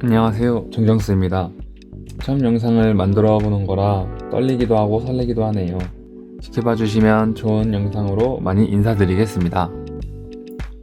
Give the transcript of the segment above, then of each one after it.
안녕하세요. 정정수입니다. 처음 영상을 만들어 보는 거라 떨리기도 하고 설레기도 하네요. 지켜봐 주시면 좋은 영상으로 많이 인사드리겠습니다.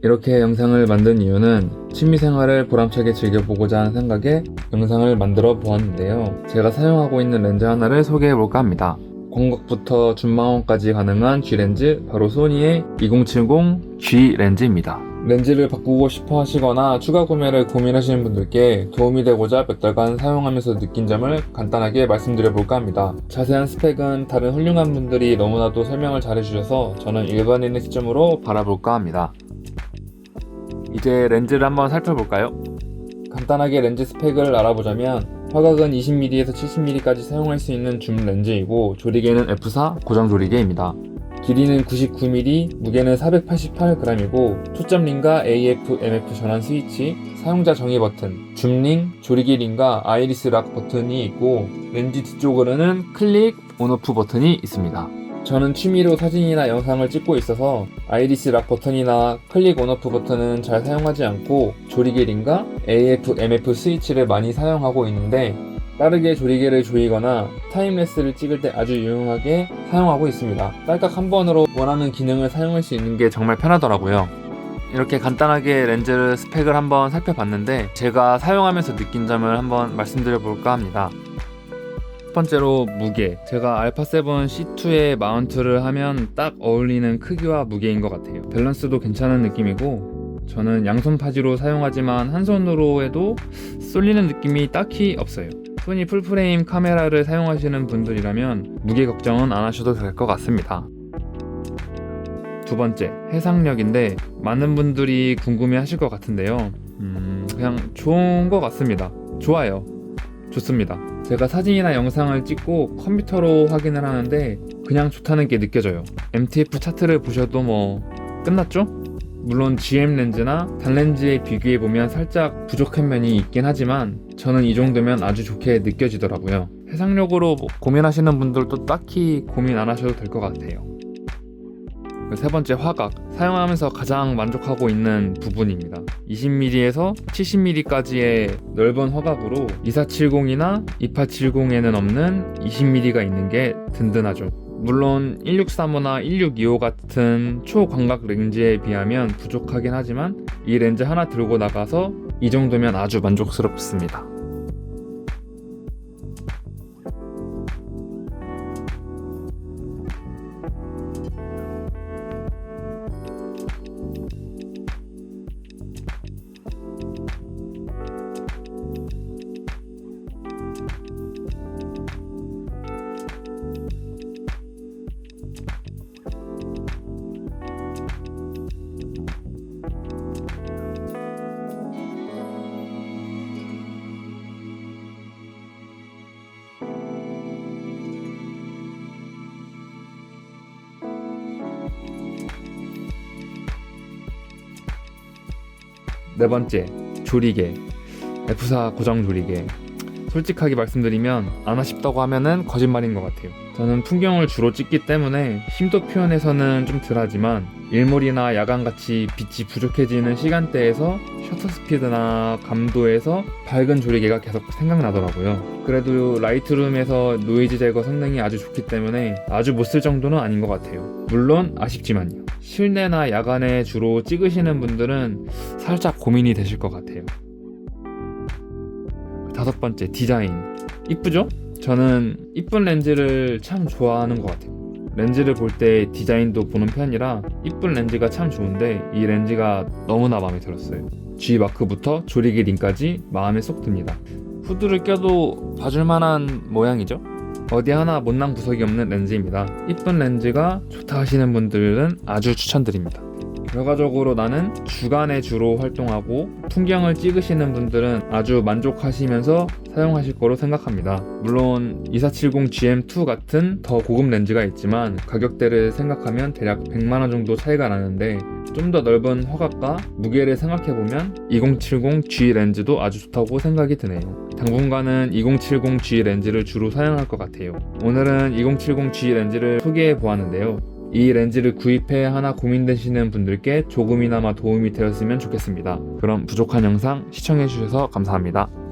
이렇게 영상을 만든 이유는 취미생활을 보람차게 즐겨보고자 하는 생각에 영상을 만들어 보았는데요. 제가 사용하고 있는 렌즈 하나를 소개해 볼까 합니다. 광각부터 준망원까지 가능한 G렌즈 바로 소니의 2070 G 렌즈입니다 렌즈를 바꾸고 싶어 하시거나 추가 구매를 고민하시는 분들께 도움이 되고자 몇 달간 사용하면서 느낀 점을 간단하게 말씀드려 볼까 합니다. 자세한 스펙은 다른 훌륭한 분들이 너무나도 설명을 잘 해주셔서 저는 일반인의 시점으로 바라볼까 합니다. 이제 렌즈를 한번 살펴볼까요? 간단하게 렌즈 스펙을 알아보자면 화각은 20mm에서 70mm까지 사용할 수 있는 줌 렌즈이고 조리개는 F4 고정 조리개입니다. 길이는 99mm, 무게는 488g이고 초점링과 AF, MF 전환 스위치, 사용자 정의 버튼, 줌링, 조리기 링과 아이리스 락 버튼이 있고 렌즈 뒤쪽으로는 클릭, 온오프 버튼이 있습니다. 저는 취미로 사진이나 영상을 찍고 있어서 아이리스 락 버튼이나 클릭 온오프 버튼은 잘 사용하지 않고 조리기 링과 AF, MF 스위치를 많이 사용하고 있는데 빠르게 조리개를 조이거나 타임레스를 찍을 때 아주 유용하게 사용하고 있습니다. 딸깍 한 번으로 원하는 기능을 사용할 수 있는 게 정말 편하더라고요. 이렇게 간단하게 렌즈 스펙을 한번 살펴봤는데 제가 사용하면서 느낀 점을 한번 말씀드려 볼까 합니다. 첫 번째로 무게. 제가 알파7 C2에 마운트를 하면 딱 어울리는 크기와 무게인 것 같아요. 밸런스도 괜찮은 느낌이고 저는 양손 파지로 사용하지만 한 손으로 해도 쏠리는 느낌이 딱히 없어요. 소니 풀프레임 카메라를 사용하시는 분들이라면 무게 걱정은 안 하셔도 될 것 같습니다. 두 번째, 해상력인데 많은 분들이 궁금해 하실 것 같은데요. 음, 그냥 좋은 것 같습니다. 좋아요. 좋습니다. 제가 사진이나 영상을 찍고 컴퓨터로 확인을 하는데 그냥 좋다는 게 느껴져요. MTF 차트를 보셔도 뭐 끝났죠? 물론 GM 렌즈나 단렌즈에 비교해 보면 살짝 부족한 면이 있긴 하지만 저는 이 정도면 아주 좋게 느껴지더라고요. 해상력으로 뭐 고민하시는 분들도 딱히 고민 안 하셔도 될 것 같아요. 그세 번째 화각 사용하면서 가장 만족하고 있는 부분입니다. 20mm에서 70mm까지의 넓은 화각으로 2470이나 2870에는 없는 20mm가 있는 게 든든하죠. 물론 1635나 1625 같은 초광각 렌즈에 비하면 부족하긴 하지만 이 렌즈 하나 들고 나가서 이 정도면 아주 만족스럽습니다. 네 번째, 조리개. F4 고정 조리개. 솔직하게 말씀드리면 안 아쉽다고 하면은 거짓말인 것 같아요. 저는 풍경을 주로 찍기 때문에 심도 표현에서는 좀 덜하지만 일몰이나 야간같이 빛이 부족해지는 시간대에서 셔터 스피드나 감도에서 밝은 조리개가 계속 생각나더라고요. 그래도 라이트룸에서 노이즈 제거 성능이 아주 좋기 때문에 아주 못 쓸 정도는 아닌 것 같아요. 물론 아쉽지만요. 실내나 야간에 주로 찍으시는 분들은 살짝 고민이 되실 것 같아요. 다섯 번째 디자인 이쁘죠? 저는 이쁜 렌즈를 참 좋아하는 것 같아요. 렌즈를 볼 때 디자인도 보는 편이라 이쁜 렌즈가 참 좋은데 이 렌즈가 너무나 마음에 들었어요. G 마크부터 조리기 링까지 마음에 쏙 듭니다. 후드를 껴도 봐줄 만한 모양이죠? 어디 하나 못난 구석이 없는 렌즈입니다. 이쁜 렌즈가 좋다 하시는 분들은 아주 추천드립니다. 결과적으로 나는 주간에 주로 활동하고 풍경을 찍으시는 분들은 아주 만족하시면서 사용하실 거로 생각합니다. 물론 2470 GM2 같은 더 고급 렌즈가 있지만 가격대를 생각하면 대략 100만원 정도 차이가 나는데 좀 더 넓은 화각과 무게를 생각해보면 2070 G 렌즈도 아주 좋다고 생각이 드네요. 당분간은 2070 G 렌즈를 주로 사용할 것 같아요. 오늘은 2070 G 렌즈를 소개해 보았는데요. 이 렌즈를 구입해 하나 고민되시는 분들께 조금이나마 도움이 되었으면 좋겠습니다. 그럼 부족한 영상 시청해주셔서 감사합니다.